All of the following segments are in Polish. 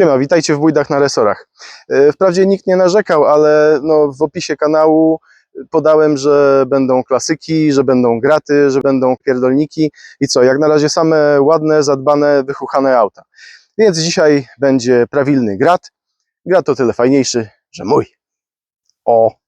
Siema, witajcie w Bójdach na Resorach. E, Wprawdzie nikt nie narzekał, ale no, w opisie kanału podałem, że będą klasyki, że będą graty, że będą pierdolniki i co, jak na razie same ładne, zadbane, wychuchane auta. Więc dzisiaj będzie prawilny grat. Grat o tyle fajniejszy, że mój. O!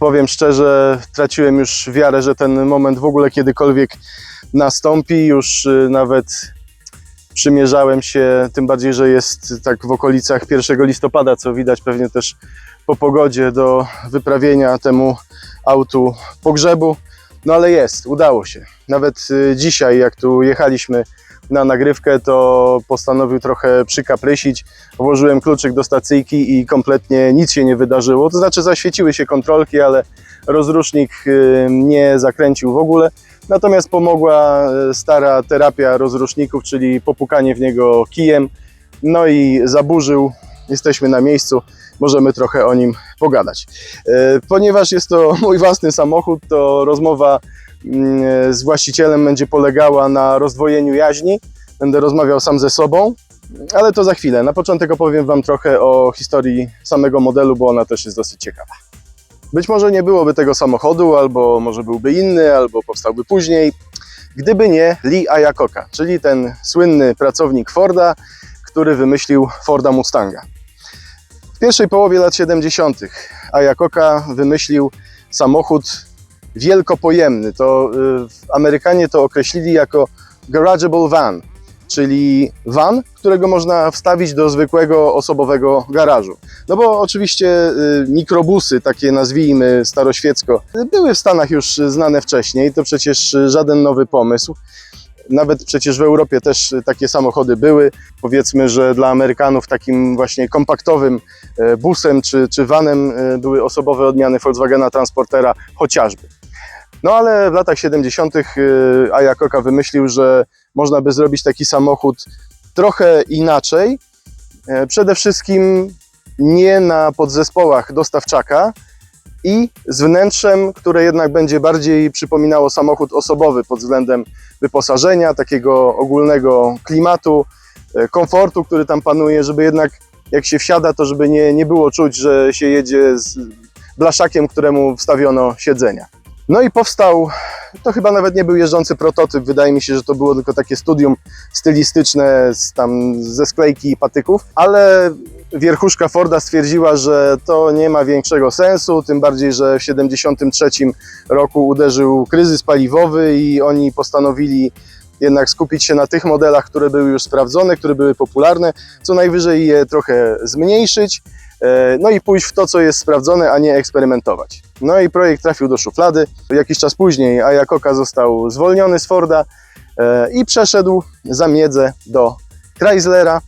Powiem szczerze, traciłem już wiarę, że ten moment w ogóle kiedykolwiek nastąpi. Już y, nawet przymierzałem się, tym bardziej, że jest tak w okolicach 1 listopada, co widać pewnie też po pogodzie do wyprawienia temu autu pogrzebu. No ale jest, udało się. Nawet y, dzisiaj, jak tu jechaliśmy na nagrywkę, to postanowił trochę przykaprysić. Włożyłem kluczyk do stacyjki i kompletnie nic się nie wydarzyło. To znaczy zaświeciły się kontrolki, ale rozrusznik y, nie zakręcił w ogóle. Natomiast pomogła y, stara terapia rozruszników, czyli popukanie w niego kijem. No i zaburzył. Jesteśmy na miejscu, możemy trochę o nim pogadać. Y, Ponieważ jest to mój własny samochód, to rozmowa mm, z właścicielem będzie polegała na rozdwojeniu jaźni. Będę rozmawiał sam ze sobą, ale to za chwilę. Na początek opowiem Wam trochę o historii samego modelu, bo ona też jest dosyć ciekawa. Być może nie byłoby tego samochodu, albo może byłby inny, albo powstałby później, gdyby nie Lee Iacocca, czyli ten słynny pracownik Forda, który wymyślił Forda Mustanga. W pierwszej połowie lat 70. Iacocca wymyślił samochód wielkopojemny. To y, Amerykanie to określili jako garageable van, czyli van, którego można wstawić do zwykłego osobowego garażu. No bo oczywiście y, mikrobusy, takie nazwijmy staroświecko, były w Stanach już znane wcześniej, to przecież żaden nowy pomysł. Nawet przecież w Europie też takie samochody były. Powiedzmy, że dla Amerykanów takim właśnie kompaktowym e, busem czy, czy vanem e, były osobowe odmiany Volkswagena Transportera chociażby. No ale w latach 70. Iacocca wymyślił, że można by zrobić taki samochód trochę inaczej. E, Przede wszystkim nie na podzespołach dostawczaka i z wnętrzem, które jednak będzie bardziej przypominało samochód osobowy pod względem wyposażenia, takiego ogólnego klimatu, e, komfortu, który tam panuje, żeby jednak jak się wsiada, to żeby nie, nie było czuć, że się jedzie z blaszakiem, któremu wstawiono siedzenia. No i powstał, to chyba nawet nie był jeżdżący prototyp, wydaje mi się, że to było tylko takie studium stylistyczne z, tam ze sklejki i patyków, ale wierchuszka Forda stwierdziła, że to nie ma większego sensu, tym bardziej, że w 1973 roku uderzył kryzys paliwowy i oni postanowili jednak skupić się na tych modelach, które były już sprawdzone, które były popularne, co najwyżej je trochę zmniejszyć, e, no i pójść w to, co jest sprawdzone, a nie eksperymentować. No i projekt trafił do szuflady. Jakiś czas później Iacocca został zwolniony z Forda e, i przeszedł za miedzę do Chryslera,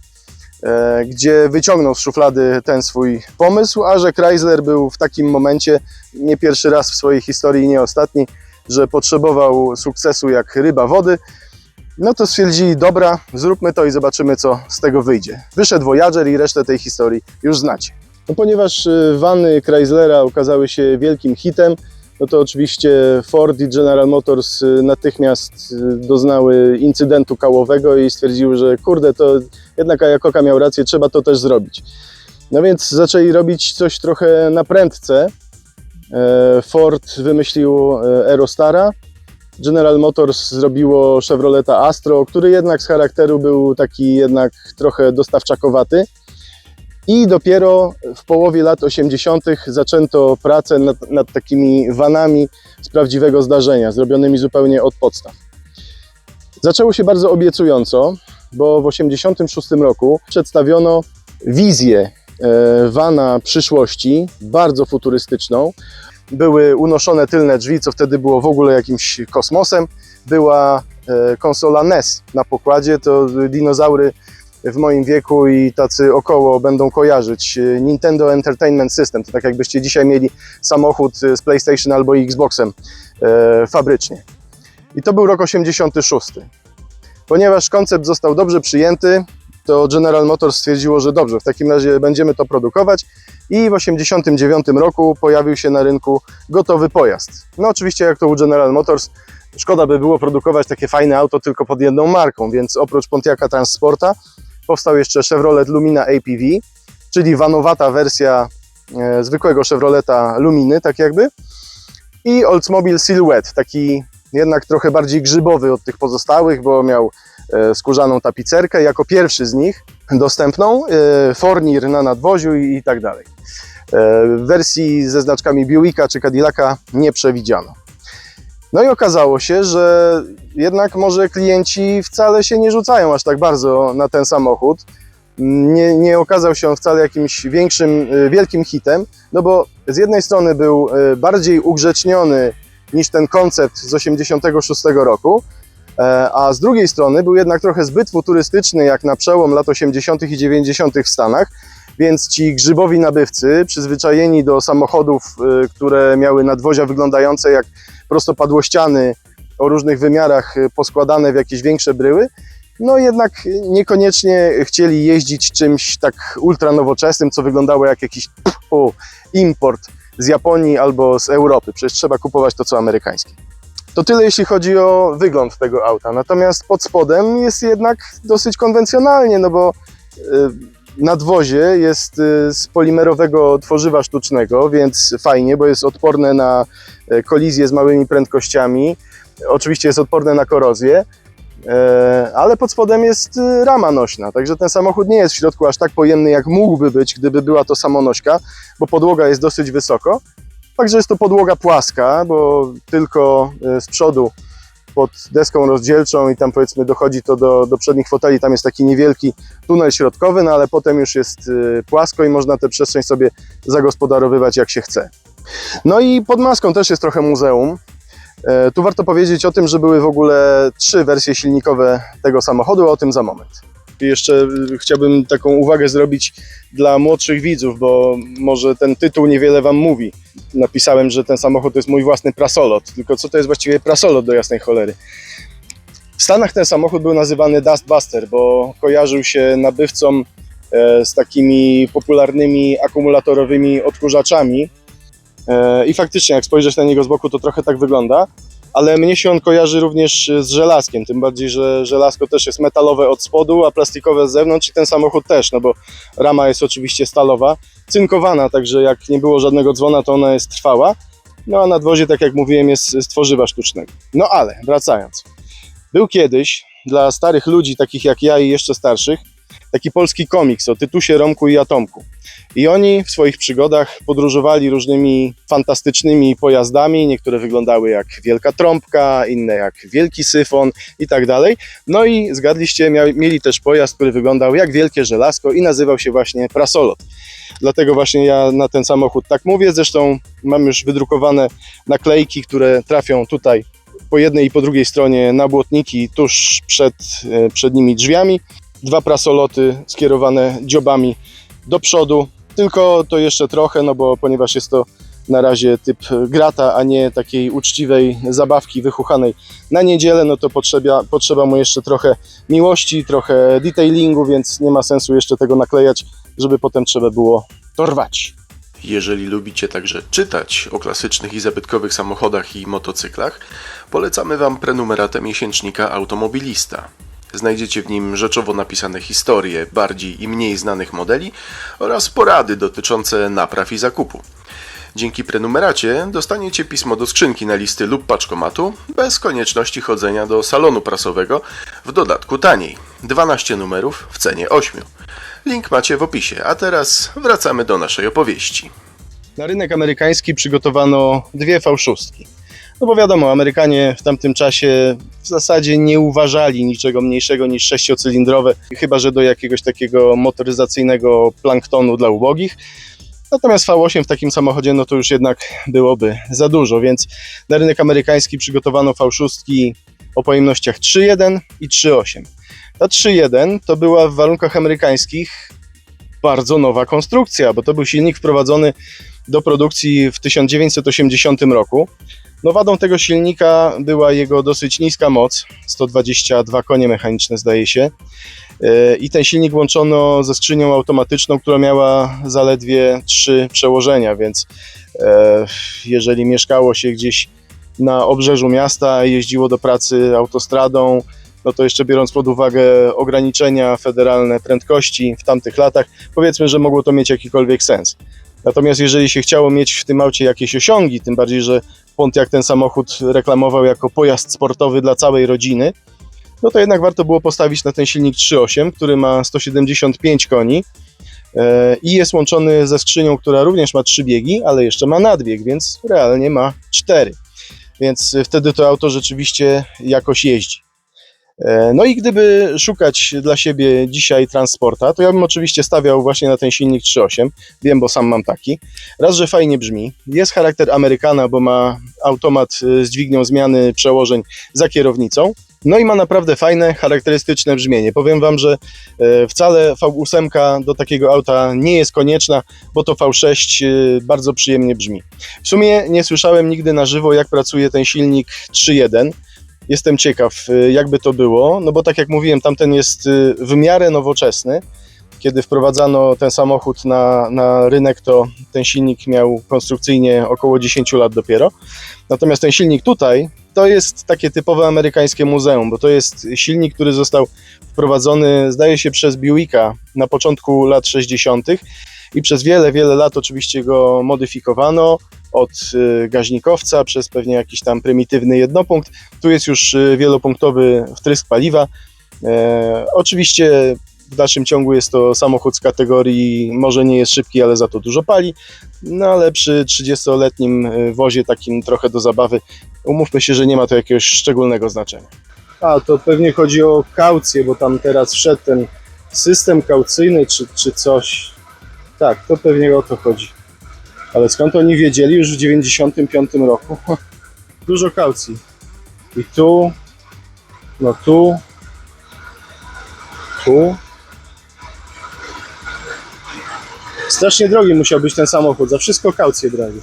gdzie wyciągnął z szuflady ten swój pomysł, a że Chrysler był w takim momencie nie pierwszy raz w swojej historii, nie ostatni, że potrzebował sukcesu jak ryba wody, no to stwierdzili, dobra, zróbmy to i zobaczymy, co z tego wyjdzie. Wyszedł Voyager i resztę tej historii już znacie. No ponieważ y, wany Chryslera okazały się wielkim hitem, no to oczywiście Ford i General Motors y, natychmiast doznały incydentu kałowego i stwierdziły, że kurde, to jednak Iacocca miał rację, trzeba to też zrobić. No więc zaczęli robić coś trochę na prędce. E, Ford wymyślił e, Aerostara, General Motors zrobiło Chevroleta Astro, który jednak z charakteru był taki jednak trochę dostawczakowaty. I dopiero w połowie lat 80. zaczęto pracę nad, nad takimi vanami z prawdziwego zdarzenia, zrobionymi zupełnie od podstaw. Zaczęło się bardzo obiecująco, bo w 86 roku przedstawiono wizję e, vana przyszłości, bardzo futurystyczną. Były unoszone tylne drzwi, co wtedy było w ogóle jakimś kosmosem. Była e, konsola NES na pokładzie, to dinozaury w moim wieku i tacy około będą kojarzyć. E, Nintendo Entertainment System, to tak jakbyście dzisiaj mieli samochód z PlayStation albo Xboxem e, fabrycznie. I to był rok 86. Ponieważ koncept został dobrze przyjęty, to General Motors stwierdziło, że dobrze, w takim razie będziemy to produkować i w 89 roku pojawił się na rynku gotowy pojazd. No oczywiście jak to u General Motors, szkoda by było produkować takie fajne auto tylko pod jedną marką, więc oprócz Pontiaca Transporta powstał jeszcze Chevrolet Lumina APV, czyli vanowata wersja e, zwykłego Chevroleta Luminy, tak jakby, i Oldsmobile Silhouette, taki jednak trochę bardziej grzybowy od tych pozostałych, bo miał e, skórzaną tapicerkę, jako pierwszy z nich dostępną, e, fornir na nadwoziu i, tak dalej. E, wersji ze znaczkami Buicka czy Cadillaca nie przewidziano. No i okazało się, że jednak może klienci wcale się nie rzucają aż tak bardzo na ten samochód. Nie, nie okazał się on wcale jakimś większym, wielkim hitem, no bo z jednej strony był bardziej ugrzeczniony niż ten koncept z 86 roku, e, a z drugiej strony był jednak trochę zbyt futurystyczny jak na przełom lat 80. i 90. w Stanach, więc ci grzybowi nabywcy, przyzwyczajeni do samochodów, e, które miały nadwozia wyglądające jak prostopadłościany o różnych wymiarach e, poskładane w jakieś większe bryły, no jednak niekoniecznie chcieli jeździć czymś tak ultra nowoczesnym, co wyglądało jak jakiś o, import z Japonii albo z Europy. Przecież trzeba kupować to, co amerykańskie. To tyle, jeśli chodzi o wygląd tego auta. Natomiast pod spodem jest jednak dosyć konwencjonalnie, no bo y, nadwozie jest y, z polimerowego tworzywa sztucznego, więc fajnie, bo jest odporne na y, kolizję z małymi prędkościami. Oczywiście jest odporne na korozję. E, ale pod spodem jest y, rama nośna, także ten samochód nie jest w środku aż tak pojemny, jak mógłby być, gdyby była to samonośka, bo podłoga jest dosyć wysoko. Także jest to podłoga płaska, bo tylko y, z przodu pod deską rozdzielczą i tam powiedzmy dochodzi to do, do przednich foteli, tam jest taki niewielki tunel środkowy, no ale potem już jest y, płasko i można tę przestrzeń sobie zagospodarowywać jak się chce. No i pod maską też jest trochę muzeum. E, Tu warto powiedzieć o tym, że były w ogóle trzy wersje silnikowe tego samochodu, o tym za moment. I jeszcze y, chciałbym taką uwagę zrobić dla młodszych widzów, bo może ten tytuł niewiele Wam mówi. Napisałem, że ten samochód to jest mój własny prasolot, tylko co to jest właściwie prasolot do jasnej cholery? W Stanach ten samochód był nazywany Dustbuster, bo kojarzył się nabywcom e, z takimi popularnymi akumulatorowymi odkurzaczami, I faktycznie, jak spojrzeć na niego z boku, to trochę tak wygląda, ale mnie się on kojarzy również z żelazkiem, tym bardziej, że żelazko też jest metalowe od spodu, a plastikowe z zewnątrz i ten samochód też, no bo rama jest oczywiście stalowa, cynkowana, także jak nie było żadnego dzwona, to ona jest trwała, no a nadwozie, tak jak mówiłem, jest z tworzywa sztucznego. No ale, wracając. Był kiedyś dla starych ludzi, takich jak ja i jeszcze starszych, taki polski komiks o Tytusie, Romku i Atomku. I oni w swoich przygodach podróżowali różnymi fantastycznymi pojazdami. Niektóre wyglądały jak wielka trąbka, inne jak wielki syfon i tak dalej. No i zgadliście, mieli też pojazd, który wyglądał jak wielkie żelazko i nazywał się właśnie Prasolot. Dlatego właśnie ja na ten samochód tak mówię. Zresztą mam już wydrukowane naklejki, które trafią tutaj po jednej i po drugiej stronie na błotniki tuż przed e, przednimi drzwiami. Dwa prasoloty skierowane dziobami do przodu, tylko to jeszcze trochę, no bo ponieważ jest to na razie typ grata, a nie takiej uczciwej zabawki wychuchanej na niedzielę, no to potrzeba, potrzeba mu jeszcze trochę miłości, trochę detailingu, więc nie ma sensu jeszcze tego naklejać, żeby potem trzeba było to rwać. Jeżeli lubicie także czytać o klasycznych i zabytkowych samochodach i motocyklach, polecamy Wam prenumeratę miesięcznika Automobilista. Znajdziecie w nim rzeczowo napisane historie bardziej i mniej znanych modeli oraz porady dotyczące napraw i zakupu. Dzięki prenumeracie dostaniecie pismo do skrzynki na listy lub paczkomatu bez konieczności chodzenia do salonu prasowego, w dodatku taniej 12 numerów w cenie 8. Link macie w opisie, a teraz wracamy do naszej opowieści. Na rynek amerykański przygotowano dwie V6. No bo wiadomo, Amerykanie w tamtym czasie w zasadzie nie uważali niczego mniejszego niż sześciocylindrowe, chyba że do jakiegoś takiego motoryzacyjnego planktonu dla ubogich. Natomiast V8 w takim samochodzie, no to już jednak byłoby za dużo, więc na rynek amerykański przygotowano V6 o pojemnościach 3.1 i 3.8. Ta 3.1 to była w warunkach amerykańskich bardzo nowa konstrukcja, bo to był silnik wprowadzony do produkcji w 1980 roku. No wadą tego silnika była jego dosyć niska moc, 122 konie mechaniczne zdaje się. Yy, I ten silnik łączono ze skrzynią automatyczną, która miała zaledwie trzy przełożenia, więc e, jeżeli mieszkało się gdzieś na obrzeżu miasta, jeździło do pracy autostradą, no to jeszcze biorąc pod uwagę ograniczenia federalne prędkości w tamtych latach, powiedzmy, że mogło to mieć jakikolwiek sens. Natomiast jeżeli się chciało mieć w tym aucie jakieś osiągi, tym bardziej, że Pontiac ten samochód reklamował jako pojazd sportowy dla całej rodziny, no to jednak warto było postawić na ten silnik 3.8, który ma 175 koni e, i jest łączony ze skrzynią, która również ma 3 biegi, ale jeszcze ma nadbieg, więc realnie ma 4. Więc wtedy to auto rzeczywiście jakoś jeździ. E, No i gdyby szukać dla siebie dzisiaj transporta, to ja bym oczywiście stawiał właśnie na ten silnik 3.8. Wiem, bo sam mam taki. Raz, że fajnie brzmi. Jest charakter Amerykana, bo ma automat y, z dźwignią zmiany przełożeń za kierownicą. No i ma naprawdę fajne, charakterystyczne brzmienie. Powiem Wam, że e, wcale V8 do takiego auta nie jest konieczna, bo to V6 y, bardzo przyjemnie brzmi. W sumie nie słyszałem nigdy na żywo, jak pracuje ten silnik 3.1. Jestem ciekaw, y, jakby to było, no bo tak jak mówiłem, tamten jest y, w miarę nowoczesny. Kiedy wprowadzano ten samochód na, na rynek, to ten silnik miał konstrukcyjnie około 10 lat dopiero. Natomiast ten silnik tutaj to jest takie typowe amerykańskie muzeum, bo to jest silnik, który został wprowadzony, zdaje się, przez Buicka na początku lat 60. i przez wiele, wiele lat oczywiście go modyfikowano od y, gaźnikowca przez pewnie jakiś tam prymitywny jednopunkt. Tu jest już y, wielopunktowy wtrysk paliwa. E, oczywiście w dalszym ciągu jest to samochód z kategorii może nie jest szybki, ale za to dużo pali. No ale przy 30-letnim y, wozie takim trochę do zabawy, umówmy się, że nie ma to jakiegoś szczególnego znaczenia. A, to pewnie chodzi o kaucję, bo tam teraz wszedł ten system kaucyjny czy, czy coś. Tak, to pewnie o to chodzi. Ale skąd oni wiedzieli już w 95 roku? Dużo kaucji. I tu, no tu, tu. Strasznie drogi musiał być ten samochód, za wszystko kaucję brali.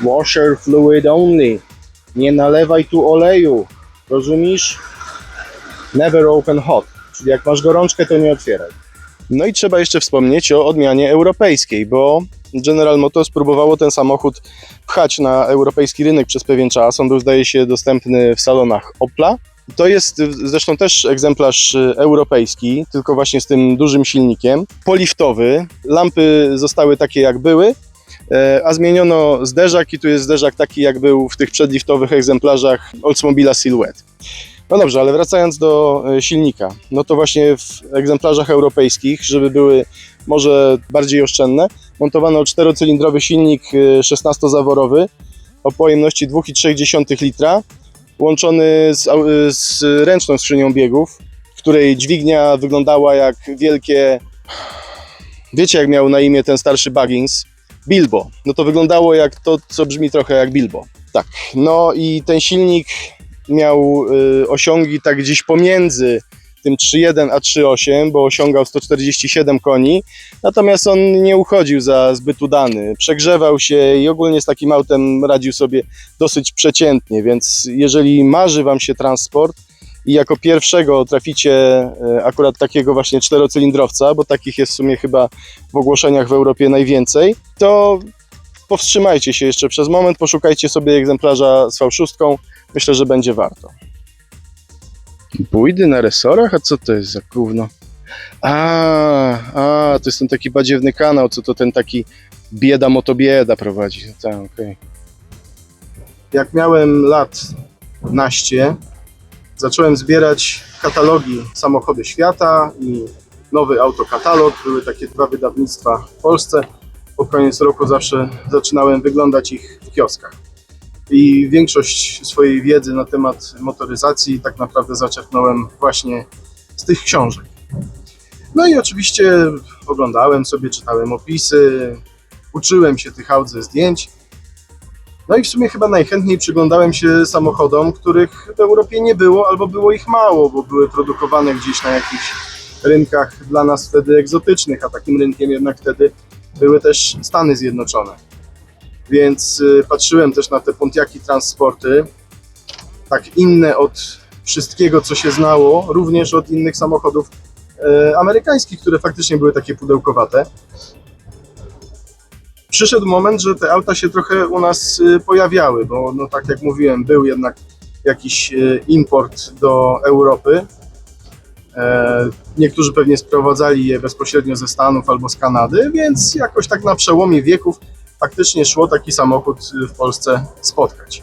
Washer fluid only. Nie nalewaj tu oleju. Rozumiesz? Never open hot. Czyli jak masz gorączkę, to nie otwieraj. No i trzeba jeszcze wspomnieć o odmianie europejskiej, bo General Motors próbowało ten samochód pchać na europejski rynek przez pewien czas. On był, zdaje się, dostępny w salonach Opla. To jest y, zresztą też egzemplarz y, europejski, tylko właśnie z tym dużym silnikiem. Poliftowy. Lampy zostały takie, jak były, e, a zmieniono zderzak i tu jest zderzak taki, jak był w tych przedliftowych egzemplarzach Oldsmobila Silhouette. No dobrze, ale wracając do e, silnika, no to właśnie w egzemplarzach europejskich, żeby były może bardziej oszczędne, montowano czterocylindrowy silnik e, 16-zaworowy o pojemności 2,3 litra, łączony z, au- z ręczną skrzynią biegów, której dźwignia wyglądała jak wielkie... Wiecie jak miał na imię ten starszy Buggins? Bilbo. No to wyglądało jak to, co brzmi trochę jak Bilbo. Tak, no i ten silnik miał y, osiągi tak gdzieś pomiędzy tym 3.1 a 3.8, bo osiągał 147 koni, natomiast on nie uchodził za zbyt udany. Przegrzewał się i ogólnie z takim autem radził sobie dosyć przeciętnie, więc jeżeli marzy Wam się transport i jako pierwszego traficie y, akurat takiego właśnie czterocylindrowca, bo takich jest w sumie chyba w ogłoszeniach w Europie najwięcej, to powstrzymajcie się jeszcze przez moment, poszukajcie sobie egzemplarza z V6, myślę, że będzie warto. Bójdy na resorach? A co to jest za gówno? A, a, to jest ten taki badziewny kanał, co to ten taki bieda motobieda prowadzi. Tak, okej. Jak miałem lat naście, zacząłem zbierać katalogi samochody świata i nowy autokatalog. Były takie dwa wydawnictwa w Polsce. Po koniec roku zawsze zaczynałem wyglądać ich w kioskach. I większość swojej wiedzy na temat motoryzacji tak naprawdę zaczerpnąłem właśnie z tych książek. No i oczywiście oglądałem sobie, czytałem opisy, uczyłem się tych aut ze zdjęć. No i w sumie chyba najchętniej przyglądałem się samochodom, których w Europie nie było albo było ich mało, bo były produkowane gdzieś na jakichś rynkach dla nas wtedy egzotycznych, a takim rynkiem jednak wtedy były też Stany Zjednoczone. Więc y, patrzyłem też na te Pontiaki Transporty, tak inne od wszystkiego, co się znało, również od innych samochodów e, amerykańskich, które faktycznie były takie pudełkowate. Przyszedł moment, że te auta się trochę u nas y, pojawiały, bo no tak jak mówiłem, był jednak jakiś y, import do Europy. E, Niektórzy pewnie sprowadzali je bezpośrednio ze Stanów albo z Kanady, więc jakoś tak na przełomie wieków faktycznie szło taki samochód y, w Polsce spotkać.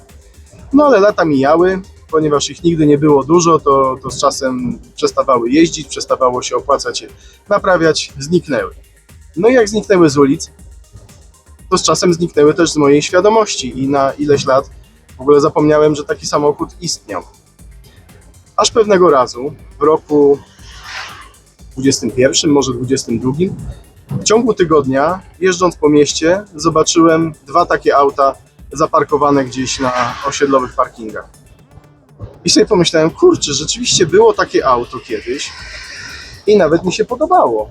No ale lata mijały, ponieważ ich nigdy nie było dużo, to, to z czasem przestawały jeździć, przestawało się opłacać je naprawiać, zniknęły. No i jak zniknęły z ulic, to z czasem zniknęły też z mojej świadomości i na ileś lat w ogóle zapomniałem, że taki samochód istniał. Aż pewnego razu w roku 21, może 22, w ciągu tygodnia, jeżdżąc po mieście, zobaczyłem dwa takie auta zaparkowane gdzieś na osiedlowych parkingach. I sobie pomyślałem, kurczę, rzeczywiście było takie auto kiedyś i nawet mi się podobało.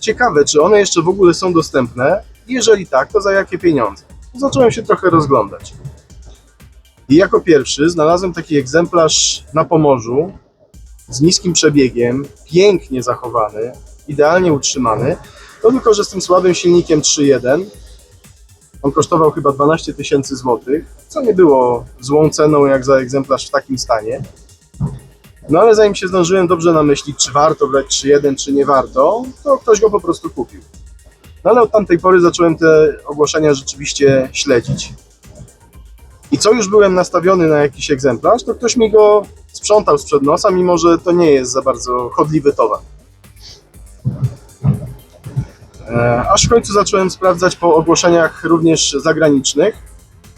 Ciekawe, czy one jeszcze w ogóle są dostępne? Jeżeli tak, to za jakie pieniądze? Zacząłem się trochę rozglądać. I jako pierwszy znalazłem taki egzemplarz na Pomorzu z niskim przebiegiem, pięknie zachowany, idealnie utrzymany. To tylko, że z tym słabym silnikiem 3.1 on kosztował chyba 12 tysięcy złotych, co nie było złą ceną jak za egzemplarz w takim stanie. No ale zanim się zdążyłem dobrze namyślić, czy warto brać 3.1, czy nie warto, to ktoś go po prostu kupił. No ale od tamtej pory zacząłem te ogłoszenia rzeczywiście śledzić. I co już byłem nastawiony na jakiś egzemplarz, to ktoś mi go sprzątał sprzed nosa, mimo że to nie jest za bardzo chodliwy towar. E, Aż w końcu zacząłem sprawdzać po ogłoszeniach również zagranicznych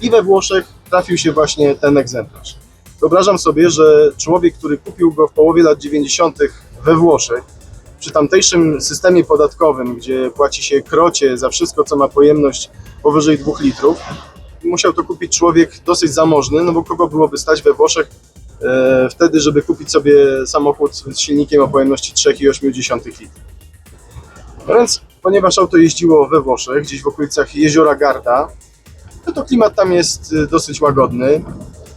i we Włoszech trafił się właśnie ten egzemplarz. Wyobrażam sobie, że człowiek, który kupił go w połowie lat 90. we Włoszech, przy tamtejszym systemie podatkowym, gdzie płaci się krocie za wszystko, co ma pojemność powyżej 2 litrów, musiał to kupić człowiek dosyć zamożny, no bo kogo byłoby stać we Włoszech e, wtedy, żeby kupić sobie samochód z silnikiem o pojemności 3,8 litrów. No więc, ponieważ auto jeździło we Włoszech, gdzieś w okolicach jeziora Garda, no to klimat tam jest y, dosyć łagodny.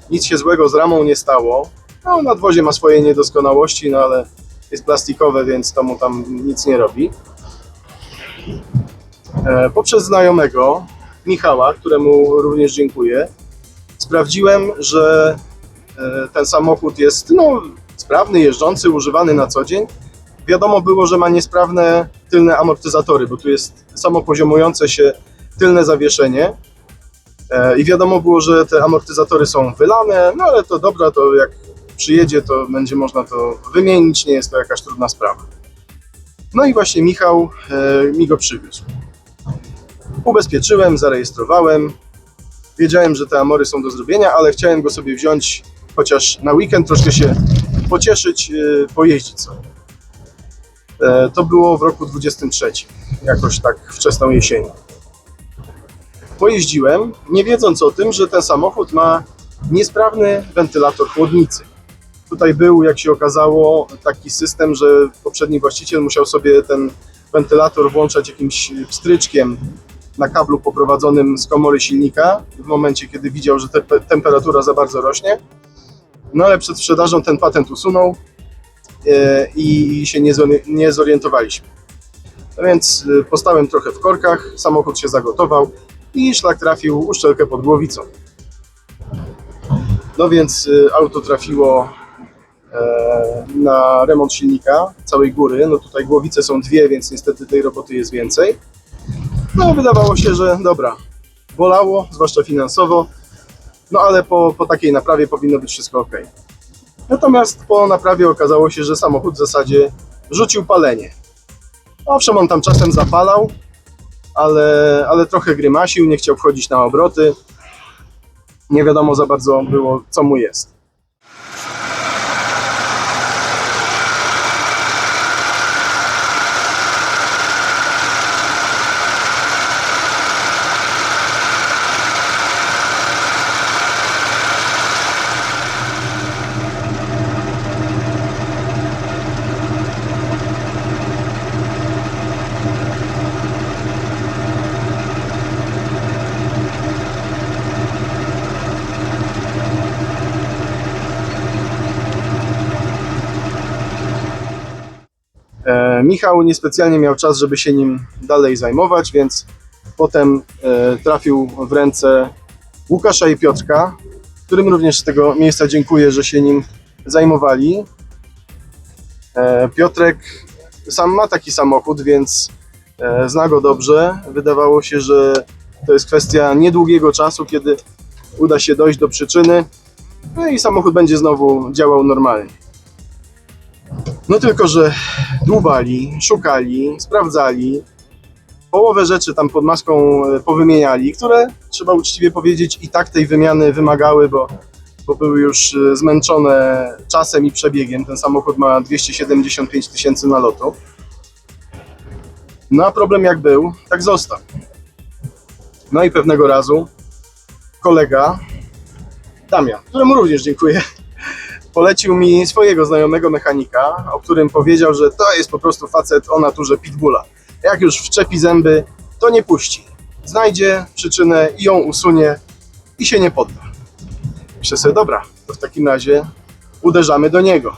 Nic się złego z ramą nie stało. No, nadwozie ma swoje niedoskonałości, no ale jest plastikowe, więc to mu tam nic nie robi. E, poprzez znajomego, Michała, któremu również dziękuję, sprawdziłem, że e, ten samochód jest no, sprawny, jeżdżący, używany na co dzień. Wiadomo było, że ma niesprawne tylne amortyzatory, bo tu jest samopoziomujące się tylne zawieszenie. E, I wiadomo było, że te amortyzatory są wylane, no ale to dobra, to jak przyjedzie, to będzie można to wymienić, nie jest to jakaś trudna sprawa. No i właśnie Michał e, mi go przywiózł. Ubezpieczyłem, zarejestrowałem. Wiedziałem, że te amory są do zrobienia, ale chciałem go sobie wziąć chociaż na weekend, troszkę się pocieszyć, e, pojeździć sobie. E, To było w roku 23, jakoś tak wczesną jesienią. Pojeździłem, nie wiedząc o tym, że ten samochód ma niesprawny wentylator chłodnicy. Tutaj był, jak się okazało, taki system, że poprzedni właściciel musiał sobie ten wentylator włączać jakimś pstryczkiem na kablu poprowadzonym z komory silnika w momencie, kiedy widział, że te, temperatura za bardzo rośnie. No ale przed sprzedażą ten patent usunął i się nie, zori- nie zorientowaliśmy. No więc e, postałem trochę w korkach, samochód się zagotował i szlak trafił uszczelkę pod głowicą. No więc e, auto trafiło e, na remont silnika całej góry. No tutaj głowice są dwie, więc niestety tej roboty jest więcej. No wydawało się, że dobra, bolało, zwłaszcza finansowo, no ale po, po takiej naprawie powinno być wszystko ok. Natomiast po naprawie okazało się, że samochód w zasadzie rzucił palenie. Owszem, on tam czasem zapalał, ale, ale trochę grymasił, nie chciał wchodzić na obroty. Nie wiadomo za bardzo było, co mu jest. E, Michał niespecjalnie miał czas, żeby się nim dalej zajmować, więc potem e, trafił w ręce Łukasza i Piotrka, którym również z tego miejsca dziękuję, że się nim zajmowali. E, Piotrek sam ma taki samochód, więc e, zna go dobrze. Wydawało się, że to jest kwestia niedługiego czasu, kiedy uda się dojść do przyczyny no i samochód będzie znowu działał normalnie. No tylko, że dłubali, szukali, sprawdzali. Połowę rzeczy tam pod maską e, powymieniali, które trzeba uczciwie powiedzieć i tak tej wymiany wymagały, bo, bo były już e, zmęczone czasem i przebiegiem. Ten samochód ma 275 tysięcy nalotu. No a problem jak był, tak został. No i pewnego razu kolega, Damian, któremu również dziękuję, polecił mi swojego znajomego mechanika, o którym powiedział, że to jest po prostu facet o naturze pitbulla. Jak już wczepi zęby, to nie puści. Znajdzie przyczynę i ją usunie i się nie podda. Myślę sobie, dobra, to w takim razie uderzamy do niego.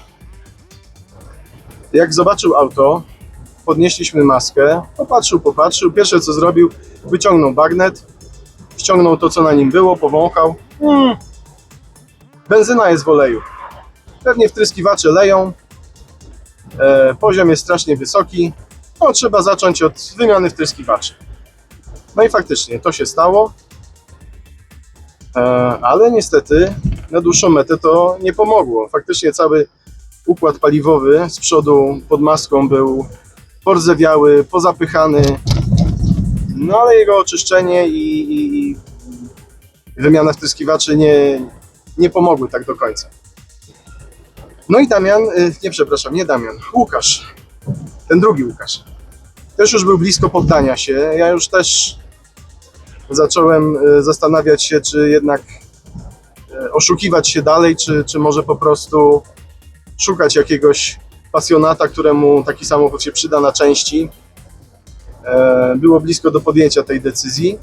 Jak zobaczył auto, podnieśliśmy maskę, popatrzył, popatrzył. Pierwsze co zrobił, wyciągnął bagnet, ściągnął to co na nim było, powąchał. Mm, benzyna jest w oleju. Pewnie wtryskiwacze leją. E, poziom jest strasznie wysoki. No, trzeba zacząć od wymiany wtryskiwaczy. No i faktycznie to się stało. E, ale niestety na dłuższą metę to nie pomogło. Faktycznie cały układ paliwowy z przodu pod maską był porzewiały, pozapychany. No ale jego oczyszczenie i, i, i wymiana wtryskiwaczy nie, nie pomogły tak do końca. No i Damian, y, nie przepraszam, nie Damian, Łukasz, ten drugi Łukasz, też już był blisko poddania się. Ja już też zacząłem y, zastanawiać się, czy jednak y, oszukiwać się dalej, czy, czy może po prostu szukać jakiegoś pasjonata, któremu taki samochód się przyda na części. E, Było blisko do podjęcia tej decyzji.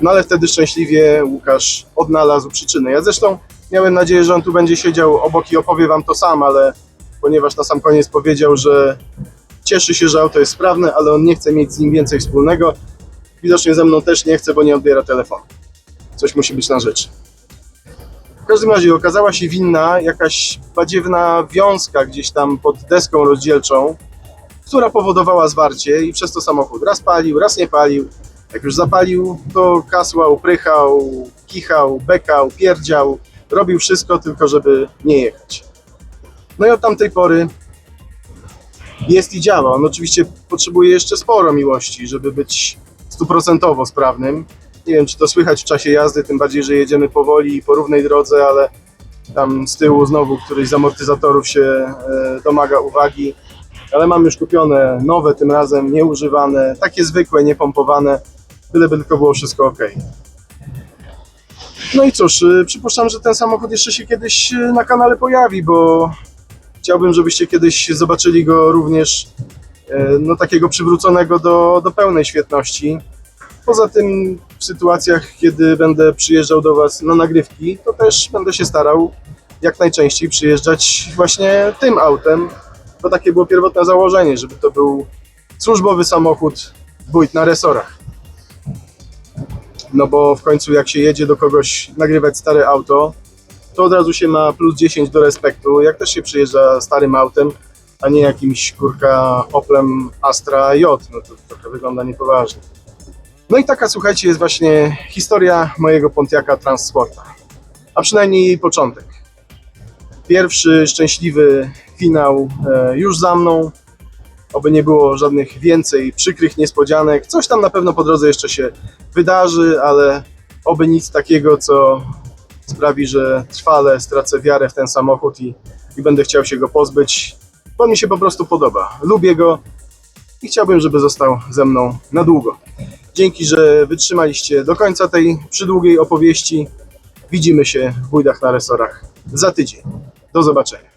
No ale wtedy szczęśliwie Łukasz odnalazł przyczynę. Ja zresztą miałem nadzieję, że on tu będzie siedział obok i opowie wam to sam, ale ponieważ na sam koniec powiedział, że cieszy się, że auto jest sprawne, ale on nie chce mieć z nim więcej wspólnego. Widocznie ze mną też nie chce, bo nie odbiera telefonu. Coś musi być na rzecz. W każdym razie okazała się winna jakaś badziewna wiązka gdzieś tam pod deską rozdzielczą, która powodowała zwarcie i przez to samochód raz palił, raz nie palił. Jak już zapalił, to kasłał, prychał, kichał, bekał, pierdział, robił wszystko tylko, żeby nie jechać. No i od tamtej pory jest i działa. On oczywiście potrzebuje jeszcze sporo miłości, żeby być stuprocentowo sprawnym. Nie wiem, czy to słychać w czasie jazdy, tym bardziej, że jedziemy powoli i po równej drodze, ale tam z tyłu znowu któryś z amortyzatorów się e, domaga uwagi. Ale mam już kupione nowe, tym razem nieużywane, takie zwykłe, niepompowane, byleby tylko było wszystko ok. No i cóż, y, przypuszczam, że ten samochód jeszcze się kiedyś y, na kanale pojawi, bo chciałbym, żebyście kiedyś zobaczyli go również e, no, takiego przywróconego do, do pełnej świetności. Poza tym w sytuacjach, kiedy będę przyjeżdżał do Was na nagrywki, to też będę się starał jak najczęściej przyjeżdżać właśnie tym autem, bo takie było pierwotne założenie, żeby to był służbowy samochód wójt na resorach. No bo w końcu jak się jedzie do kogoś nagrywać stare auto, to od razu się ma plus 10 do respektu, jak też się przyjeżdża starym autem, a nie jakimś kurka Oplem Astra J, no to trochę wygląda niepoważnie. No i taka, słuchajcie, jest właśnie historia mojego Pontiaca Transporta. A przynajmniej jej początek. Pierwszy szczęśliwy finał e, już za mną. Oby nie było żadnych więcej przykrych niespodzianek. Coś tam na pewno po drodze jeszcze się wydarzy, ale oby nic takiego, co sprawi, że trwale stracę wiarę w ten samochód i, i będę chciał się go pozbyć. Bo mi się po prostu podoba. Lubię go i chciałbym, żeby został ze mną na długo. Dzięki, że wytrzymaliście do końca tej przydługiej opowieści. Widzimy się w bójdach na resorach za tydzień. Do zobaczenia.